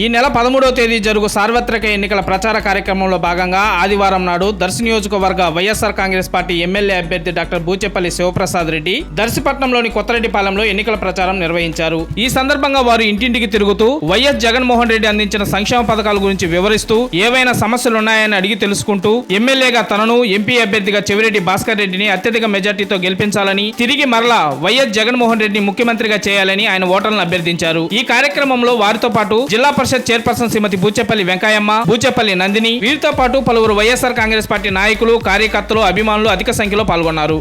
ఈ నెల పదమూడవ తేదీ జరుగు సార్వత్రిక ఎన్నికల ప్రచార కార్యక్రమంలో భాగంగా ఆదివారం నాడు దర్శి నియోజకవర్గ వైఎస్ఆర్ కాంగ్రెస్ పార్టీ ఎమ్మెల్యే అభ్యర్థి డాక్టర్ బూచెపల్లి శివప్రసాద్ రెడ్డి దర్శిపట్నంలోని కొత్తరెడ్డిపాలెంలో ఎన్నికల ప్రచారం నిర్వహించారు. ఈ సందర్భంగా వారు ఇంటింటికి తిరుగుతూ వైఎస్ జగన్మోహన్ రెడ్డి అందించిన సంక్షేమ పథకాల గురించి వివరిస్తూ ఏవైనా సమస్యలున్నాయని అడిగి తెలుసుకుంటూ ఎమ్మెల్యేగా తనను ఎంపీ అభ్యర్థిగా చెవిరెడ్డి భాస్కర్ రెడ్డిని అత్యధిక మెజార్టీతో గెలిపించాలని తిరిగి మరలా వైఎస్ జగన్మోహన్ రెడ్డిని ముఖ్యమంత్రిగా చేయాలని ఆయన ఓటర్లను అభ్యర్థించారు. ఈ కార్యక్రమంలో వారితో పాటు జిల్లా పరిషత్ చైర్పర్సన్ శ్రీమతి బూచెపల్లి వెంకయ్యమ్మ బూచెపల్లి నందిని వీరితో పాటు పలువురు వైఎస్ఆర్ కాంగ్రెస్ పార్టీ నాయకులు కార్యకర్తలు అభిమానులు అధిక సంఖ్యలో పాల్గొన్నారు.